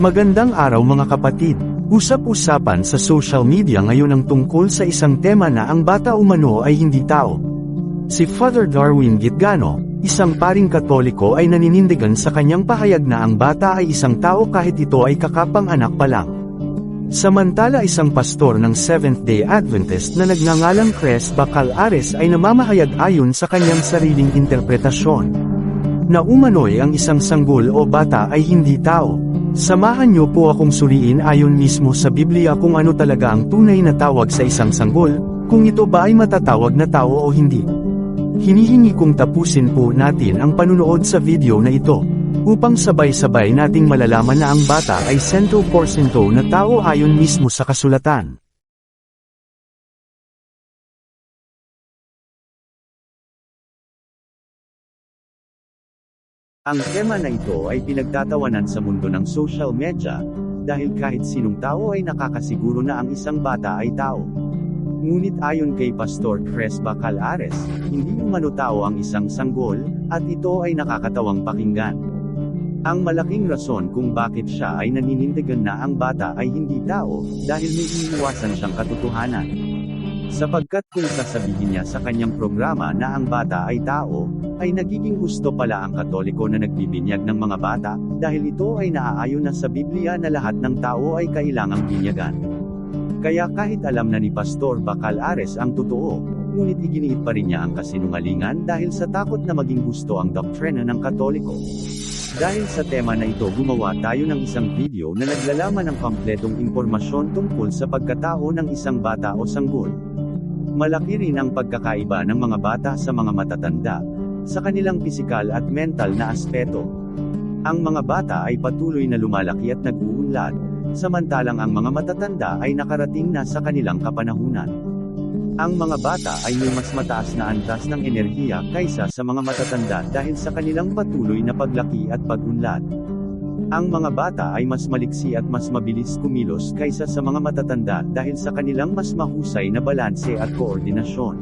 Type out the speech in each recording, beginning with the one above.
Magandang araw mga kapatid. Usap-usapan sa social media ngayon ang tungkol sa isang tema na ang bata umano ay hindi tao. Si Father Darwin Gitgano, isang paring katoliko ay naninindigan sa kanyang pahayag na ang bata ay isang tao kahit ito ay kakapang anak pa lang. Samantala isang pastor ng Seventh-day Adventist na nagngangalang Cres Bacal Ares ay namamahayag ayon sa kanyang sariling interpretasyon. Na umano'y ang isang sanggol o bata ay hindi tao. Samahan niyo po akong suriin ayon mismo sa Biblia kung ano talaga ang tunay na tawag sa isang sanggol, kung ito ba ay matatawag na tao o hindi. Hinihingi kong tapusin po natin ang panunood sa video na ito, upang sabay-sabay nating malalaman na ang bata ay 100% na tao ayon mismo sa kasulatan. Ang tema na ito ay pinagtatawanan sa mundo ng social media, dahil kahit sinong tao ay nakakasiguro na ang isang bata ay tao. Ngunit ayon kay Pastor Cres Bacal Ares, hindi umano tao ang isang sanggol, at ito ay nakakatawang pakinggan. Ang malaking rason kung bakit siya ay naninindigan na ang bata ay hindi tao, dahil may iniiwasan siyang katotohanan. Sapagkat kung sasabihin niya sa kanyang programa na ang bata ay tao, ay nagiging gusto pala ang katoliko na nagbibinyag ng mga bata, dahil ito ay naaayon na sa Biblia na lahat ng tao ay kailangang binyagan. Kaya kahit alam na ni Pastor Bacal Ares ang totoo, ngunit iginiit pa rin niya ang kasinungalingan dahil sa takot na maging gusto ang doktrina ng katoliko. Dahil sa tema na ito gumawa tayo ng isang video na naglalaman ng kompletong impormasyon tungkol sa pagkatao ng isang bata o sanggol. Malaki rin ang pagkakaiba ng mga bata sa mga matatanda, sa kanilang pisikal at mental na aspeto. Ang mga bata ay patuloy na lumalaki at nag-uunlad, samantalang ang mga matatanda ay nakarating na sa kanilang kapanahunan. Ang mga bata ay may mas mataas na antas ng enerhiya kaysa sa mga matatanda dahil sa kanilang patuloy na paglaki at pag-unlad. Ang mga bata ay mas maliksi at mas mabilis kumilos kaysa sa mga matatanda dahil sa kanilang mas mahusay na balanse at koordinasyon.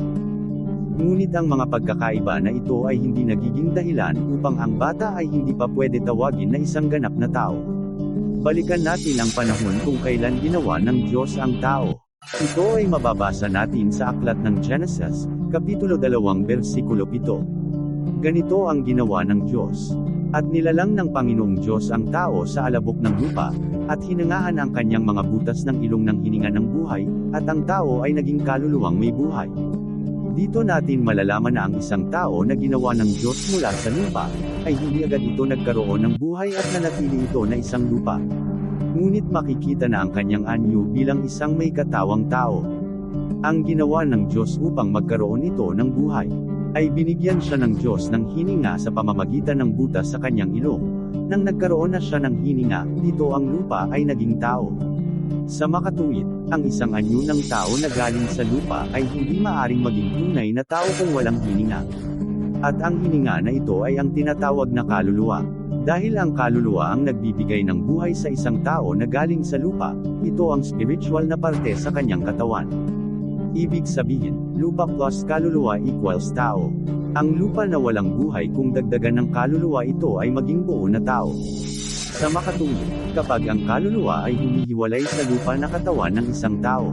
Ngunit ang mga pagkakaiba na ito ay hindi nagiging dahilan upang ang bata ay hindi pa pwede tawagin na isang ganap na tao. Balikan natin ang panahon kung kailan ginawa ng Diyos ang tao. Ito ay mababasa natin sa aklat ng Genesis, Kapitulo 2, versikulo 7. Ganito ang ginawa ng Diyos. At nilalang ng Panginoong Diyos ang tao sa alabok ng lupa, at hinangaan ang kanyang mga butas ng ilong ng hininga ng buhay, at ang tao ay naging kaluluwang may buhay. Dito natin malalaman na ang isang tao na ginawa ng Diyos mula sa lupa, ay hindi agad ito nagkaroon ng buhay at nanatili ito na isang lupa. Ngunit makikita na ang kanyang anyo bilang isang may katawang tao. Ang ginawa ng Diyos upang magkaroon ito ng buhay, ay binigyan siya ng Diyos ng hininga sa pamamagitan ng butas sa kanyang ilong. Nang nagkaroon na siya ng hininga, dito ang lupa ay naging tao. Sa makatuwid, ang isang anyo ng tao na galing sa lupa ay hindi maaring maging tunay na tao kung walang hininga. At ang hininga na ito ay ang tinatawag na kaluluwa. Dahil ang kaluluwa ang nagbibigay ng buhay sa isang tao na galing sa lupa, ito ang spiritual na parte sa kanyang katawan. Ibig sabihin, lupa plus kaluluwa equals tao. Ang lupa na walang buhay kung dagdagan ng kaluluwa ito ay maging buo na tao. Sa makatuwid, kapag ang kaluluwa ay hinihiwalay sa lupa na katawan ng isang tao,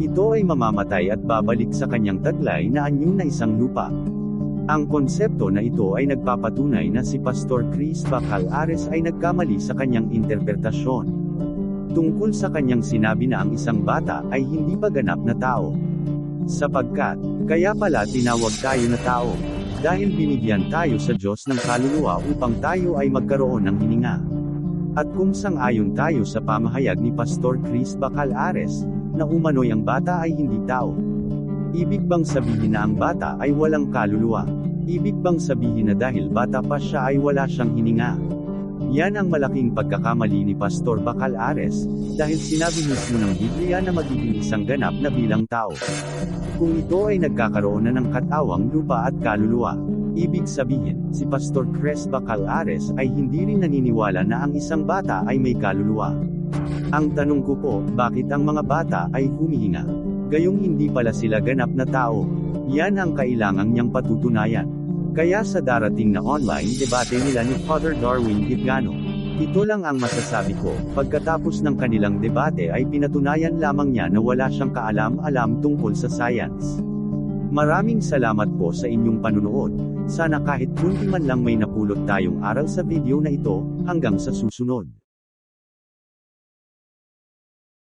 ito ay mamamatay at babalik sa kanyang taglay na anyo na isang lupa. Ang konsepto na ito ay nagpapatunay na si Pastor Chris Bacal Ares ay nagkamali sa kanyang interpretasyon. Tungkol sa kanyang sinabi na ang isang bata ay hindi pa ganap na tao. Sapagkat, kaya pala tinawag tayo na tao. Dahil binigyan tayo sa Diyos ng kaluluwa upang tayo ay magkaroon ng hininga. At kung sang-ayon tayo sa pamahayag ni Pastor Chris Bacal Ares, na umano'y ang bata ay hindi tao. Ibig bang sabihin na ang bata ay walang kaluluwa? Ibig bang sabihin na dahil bata pa siya ay wala siyang hininga? Yan ang malaking pagkakamali ni Pastor Bacal Ares, dahil sinabi mismo ng Biblia na magiging isang ganap na bilang tao. Kung ito ay nagkakaroon na ng katawang lupa at kaluluwa, ibig sabihin, si Pastor Cres Bacal Ares ay hindi rin naniniwala na ang isang bata ay may kaluluwa. Ang tanong ko po, bakit ang mga bata ay humihinga? Gayong hindi pala sila ganap na tao. Yan ang kailangang niyang patutunayan. Kaya sa darating na online debate nila ni Father Darwin Gitgano, Ito lang ang masasabi ko, pagkatapos ng kanilang debate ay pinatunayan lamang niya na wala siyang kaalam-alam tungkol sa science. Maraming salamat po sa inyong panunood. Sana kahit kunti man lang may napulot tayong aral sa video na ito, hanggang sa susunod.